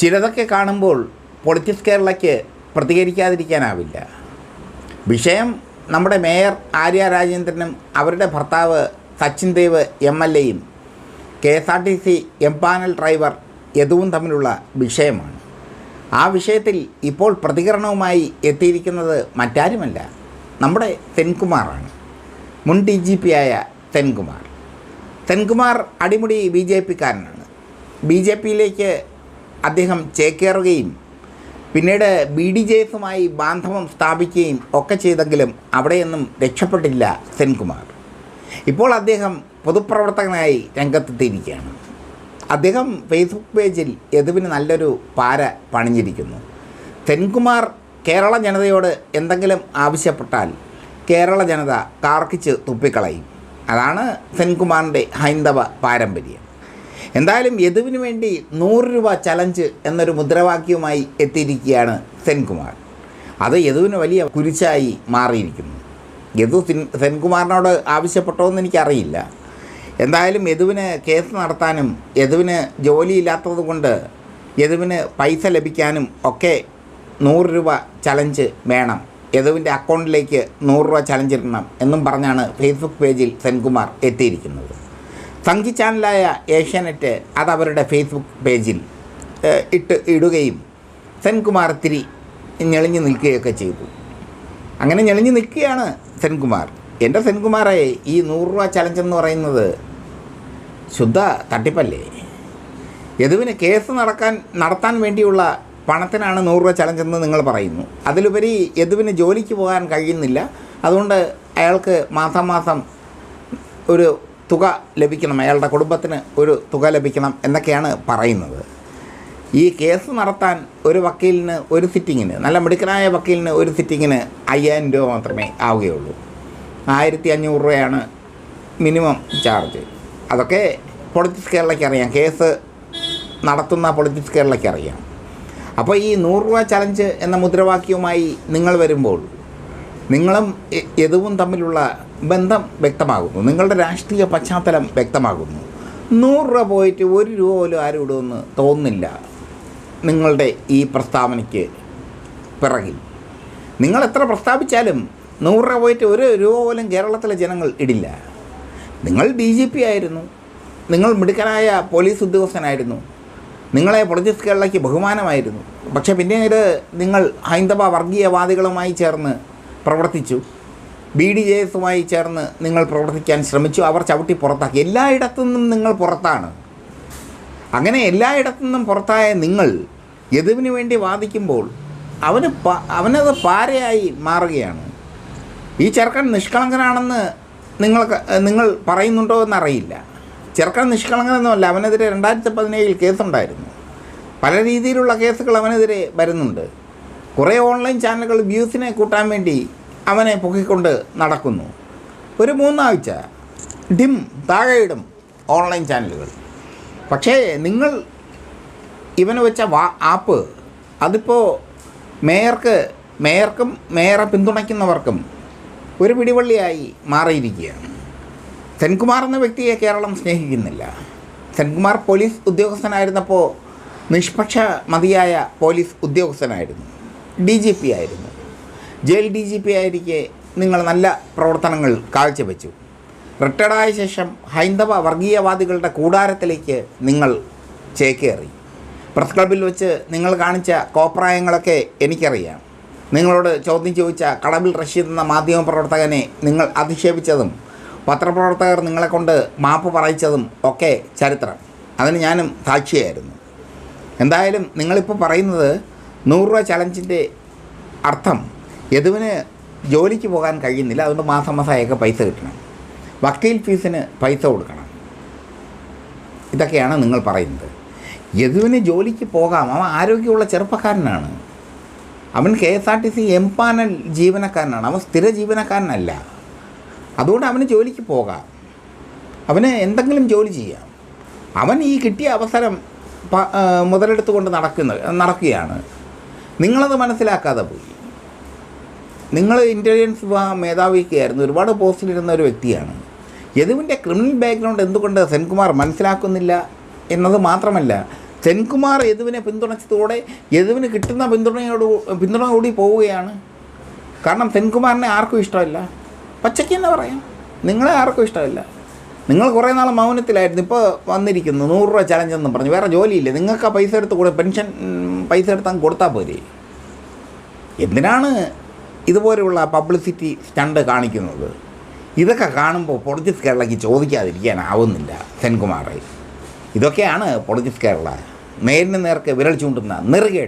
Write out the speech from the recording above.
ചിലതൊക്കെ കാണുമ്പോൾ പൊളിറ്റിക്സ് കേരളയ്ക്ക് പ്രതികരിക്കാതിരിക്കാനാവില്ല. വിഷയം നമ്മുടെ മേയർ ആര്യ രാജേന്ദ്രനും അവരുടെ ഭർത്താവ് സച്ചിൻ ദേവ് എം എൽ എയും K S R T C M panel driver യദുവും തമ്മിലുള്ള വിഷയമാണ്. ആ വിഷയത്തിൽ ഇപ്പോൾ പ്രതികരണവുമായി എത്തിയിരിക്കുന്നത് മറ്റാരുമല്ല നമ്മുടെ സെൻകുമാറാണ്. മുൻ ഡി ജി പി ആയ സെൻകുമാർ. സെൻകുമാർ അടിമുടി ബി ജെ പിക്കാരനാണ്. ബി ജെ പിയിലേക്ക് അദ്ദേഹം ചേക്കേറുകയും പിന്നീട് ബി ഡി ജെ എസുമായി ബാന്ധവം സ്ഥാപിക്കുകയും ഒക്കെ ചെയ്തെങ്കിലും അവിടെയൊന്നും രക്ഷപ്പെട്ടില്ല സെൻകുമാർ. ഇപ്പോൾ അദ്ദേഹം പൊതുപ്രവർത്തകനായി രംഗത്തെത്തിയിരിക്കുകയാണ്. അദ്ദേഹം ഫേസ്ബുക്ക് പേജിൽ യദുവിന് നല്ലൊരു പാര പണിഞ്ഞിരിക്കുന്നു. സെൻകുമാർ കേരള ജനതയോട് എന്തെങ്കിലും ആവശ്യപ്പെട്ടാൽ കേരള ജനത കാർക്കിച്ച് തുപ്പിക്കളയും. അതാണ് സെൻകുമാറിന്റെ ഹൈന്ദവ പാരമ്പര്യം. എന്തായാലും യദുവിന് വേണ്ടി നൂറ് രൂപ ചലഞ്ച് എന്നൊരു മുദ്രാവാക്യവുമായി എത്തിയിരിക്കുകയാണ് സെൻകുമാർ. അത് യദുവിന് വലിയ കുരിശായി മാറിയിരിക്കുന്നു. യദു സിൻ സെൻകുമാറിനോട് ആവശ്യപ്പെട്ടോ എന്ന് എനിക്കറിയില്ല. എന്തായാലും യദുവിന് കേസ് നടത്താനും യദുവിന് ജോലിയില്ലാത്തത് കൊണ്ട് യദുവിന് പൈസ ലഭിക്കാനും ഒക്കെ നൂറ് രൂപ ചലഞ്ച് വേണം. യദുവിന്റെ അക്കൗണ്ടിലേക്ക് നൂറ് രൂപ ചലഞ്ച് ഇടണം എന്നും പറഞ്ഞാണ് ഫേസ്ബുക്ക് പേജിൽ സെൻകുമാർ എത്തിയിരിക്കുന്നത്. സംഘി ചാനലായ ഏഷ്യാനെറ്റ് അത് അവരുടെ ഫേസ്ബുക്ക് പേജിൽ ഇട്ട് ഇടുകയും സെൻകുമാർ ഇത്തിരി ഞെളിഞ്ഞു നിൽക്കുകയൊക്കെ ചെയ്തു. അങ്ങനെ ഞെളിഞ്ഞു നിൽക്കുകയാണ് സെൻകുമാർ. എന്റെ സെൻകുമാറെ ഈ നൂറ് രൂപ ചലഞ്ച് എന്ന് പറയുന്നത് ശുദ്ധ തട്ടിപ്പല്ലേ? യദുവിന് കേസ് നടക്കാൻ നടത്താൻ വേണ്ടിയുള്ള പണത്തിനാണ് നൂറ് രൂപ ചലഞ്ച് എന്ന് നിങ്ങൾ പറയുന്നു. അതിലുപരി യദുവിന് ജോലിക്ക് പോകാൻ കഴിയുന്നില്ല. അതുകൊണ്ട് അയാൾക്ക് മാസം മാസം ഒരു തുക ലഭിക്കണം അയാളുടെ കുടുംബത്തിന് ഒരു തുക ലഭിക്കണം എന്നൊക്കെയാണ് പറയുന്നത്. ഈ കേസ് നടത്താൻ ഒരു വക്കീലിന് ഒരു സിറ്റിങ്ങിന് നല്ല മിടുക്കനായ വക്കീലിന് ഒരു സിറ്റിങ്ങിന് അയ്യായിരം രൂപ മാത്രമേ ആവുകയുള്ളൂ. ആയിരത്തി അഞ്ഞൂറ് രൂപയാണ് മിനിമം ചാർജ്. അതൊക്കെ പൊളിറ്റിക്സ് കേരളയ്ക്ക് അറിയാം. കേസ് നടത്തുന്ന പൊളിറ്റിക്സ് കേരളയ്ക്ക് അറിയാം. അപ്പോൾ ഈ നൂറ് രൂപ ചലഞ്ച് എന്ന മുദ്രാവാക്യവുമായി നിങ്ങൾ വരുമ്പോൾ നിങ്ങളും യദുവും തമ്മിലുള്ള ബന്ധം വ്യക്തമാകുന്നു. നിങ്ങളുടെ രാഷ്ട്രീയ പശ്ചാത്തലം വ്യക്തമാകുന്നു. നൂറ് രൂപ പോയിട്ട് ഒരു രൂപ പോലും ആരും ഇടുമെന്ന് തോന്നുന്നില്ല നിങ്ങളുടെ ഈ പ്രസ്താവനയ്ക്ക് പിറകിൽ. നിങ്ങൾ എത്ര പ്രസ്താവിച്ചാലും നൂറ് രൂപ പോയിട്ട് ഒരു രൂപ പോലും കേരളത്തിലെ ജനങ്ങൾ ഇടില്ല. നിങ്ങൾ ഡി ജി പി ആയിരുന്നു. നിങ്ങൾ മിടുക്കനായ പോലീസ് ഉദ്യോഗസ്ഥനായിരുന്നു. നിങ്ങളെ പൊളിറ്റിക്സ് കേരളയ്ക്ക് ബഹുമാനമായിരുന്നു. പക്ഷേ പിന്നീട് നിങ്ങൾ ഹൈന്ദവ വർഗീയവാദികളുമായി ചേർന്ന് പ്രവർത്തിച്ചു. ബി ഡി ജെ എസുമായി ചേർന്ന് നിങ്ങൾ പ്രവർത്തിക്കാൻ ശ്രമിച്ചു. അവർ ചവിട്ടി പുറത്താക്കി. എല്ലായിടത്തു നിന്നും നിങ്ങൾ പുറത്താണ്. അങ്ങനെ എല്ലായിടത്തു നിന്നും പുറത്തായ നിങ്ങൾ യദുവിന് വേണ്ടി വാദിക്കുമ്പോൾ അവന് അവനത് പാരയായി മാറുകയാണ്. ഈ ചെറുക്കൻ നിഷ്കളങ്കനാണെന്ന് നിങ്ങൾക്ക് നിങ്ങൾ പറയുന്നുണ്ടോ എന്നറിയില്ല. ചെറുക്കൻ നിഷ്കളങ്കനൊന്നുമല്ല. അവനെതിരെ രണ്ടായിരത്തി പതിനേഴിൽ കേസുണ്ടായിരുന്നു. പല രീതിയിലുള്ള കേസുകൾ അവനെതിരെ വരുന്നുണ്ട്. കുറേ ഓൺലൈൻ ചാനലുകൾ വ്യൂസിനെ കൂട്ടാൻ വേണ്ടി അവനെ പൊക്കിക്കൊണ്ട് നടക്കുന്നു. ഒരു മൂന്നാഴ്ച ഡിം താഴെയിടും ഓൺലൈൻ ചാനലുകൾ. പക്ഷേ നിങ്ങൾ ഇവന് വെച്ച വാ ആപ്പ് അതിപ്പോൾ മേയർക്ക് മേയർക്കും മേയറെ പിന്തുണയ്ക്കുന്നവർക്കും ഒരു പിടിവള്ളിയായി മാറിയിരിക്കുകയാണ്. സെൻകുമാർ എന്ന വ്യക്തിയെ കേരളം സ്നേഹിക്കുന്നില്ല. സെൻകുമാർ പോലീസ് ഉദ്യോഗസ്ഥനായിരുന്നപ്പോൾ നിഷ്പക്ഷ മതിയായ പോലീസ് ഉദ്യോഗസ്ഥനായിരുന്നു. ഡി ജി പി ആയിരുന്നു. ജയിൽ ഡി ജി പി ആയിരിക്കെ നിങ്ങൾ നല്ല പ്രവർത്തനങ്ങൾ കാഴ്ചവെച്ചു. റിട്ടയർഡായ ശേഷം ഹൈന്ദവ വർഗീയവാദികളുടെ കൂടാരത്തിലേക്ക് നിങ്ങൾ ചേക്കേറി. പ്രസ് ക്ലബിൽ വെച്ച് നിങ്ങൾ കാണിച്ച കോപ്രായങ്ങളൊക്കെ എനിക്കറിയാം. നിങ്ങളോട് ചോദ്യം ചോദിച്ച കടവിൽ റഷീദ് എന്ന മാധ്യമ പ്രവർത്തകനെ നിങ്ങൾ അധിക്ഷേപിച്ചതും പത്രപ്രവർത്തകർ നിങ്ങളെക്കൊണ്ട് മാപ്പ് പറയിച്ചതും ഒക്കെ ചരിത്രം. അതിന് ഞാനും സാക്ഷിയായിരുന്നു. എന്തായാലും നിങ്ങളിപ്പോൾ പറയുന്നത് നൂറ് രൂപ ചലഞ്ചിന്റെ അർത്ഥം യദുവിന് ജോലിക്ക് പോകാൻ കഴിയുന്നില്ല. അതുകൊണ്ട് മാസം മാസമായൊക്കെ പൈസ കിട്ടണം. വക്കീൽ ഫീസിന് പൈസ കൊടുക്കണം. ഇതൊക്കെയാണ് നിങ്ങൾ പറയുന്നത്. യദുവിന് ജോലിക്ക് പോകാം. അവൻ ആരോഗ്യമുള്ള ചെറുപ്പക്കാരനാണ്. അവൻ K S R T C empanel ജീവനക്കാരനാണ്. അവൻ സ്ഥിര ജീവനക്കാരനല്ല. അതുകൊണ്ട് അവന് ജോലിക്ക് പോകാം. അവന് എന്തെങ്കിലും ജോലി ചെയ്യാം. അവൻ ഈ കിട്ടിയ അവസരം മുതലെടുത്തുകൊണ്ട് നടക്കുന്ന നടക്കുകയാണ്. നിങ്ങളത് മനസ്സിലാക്കാതെ പോയി. നിങ്ങൾ ഇന്റലിജൻസ് വിഭാഗം മേധാവിയൊക്കെയായിരുന്നു ഒരുപാട് പോസ്റ്റിലിരുന്ന ഒരു വ്യക്തിയാണ്. യദുവിന്റെ ക്രിമിനൽ ബാക്ക്ഗ്രൗണ്ട് എന്തുകൊണ്ട് സെൻകുമാർ മനസ്സിലാക്കുന്നില്ല എന്നത് മാത്രമല്ല സെൻകുമാർ യദുവിനെ പിന്തുണച്ചതോടെ യദുവിന് കിട്ടുന്ന പിന്തുണയോട് പിന്തുണ കൂടി പോവുകയാണ്. കാരണം സെൻകുമാറിനെ ആർക്കും ഇഷ്ടമല്ല. പച്ചയ്ക്ക് എന്ന് പറയാം. നിങ്ങളെ ആർക്കും ഇഷ്ടമല്ല. നിങ്ങൾ കുറേ നാൾ മൗനത്തിലായിരുന്നു ഇപ്പോൾ വന്നിരിക്കുന്നു നൂറ് രൂപ ചലഞ്ച് എന്ന് പറഞ്ഞു. വേറെ ജോലിയില്ല? നിങ്ങൾക്ക് ആ പൈസ എടുത്ത് കൂടെ പെൻഷൻ പൈസ എടുത്ത് അങ്ങ് കൊടുത്താൽ പോരെ? എന്തിനാണ് ഇതുപോലെയുള്ള പബ്ലിസിറ്റി സ്റ്റണ്ട് കാണിക്കുന്നത്? ഇതൊക്കെ കാണുമ്പോൾ പൊളിറ്റിക്സ് കേരളയ്ക്ക് ചോദിക്കാതിരിക്കാനാവുന്നില്ല സെൻകുമാറെ. ഇതൊക്കെയാണ് പൊളിറ്റിക്സ് കേരള. നേരിന് നേർക്ക് വിരൽ ചൂണ്ടുന്ന നെറുകേട്.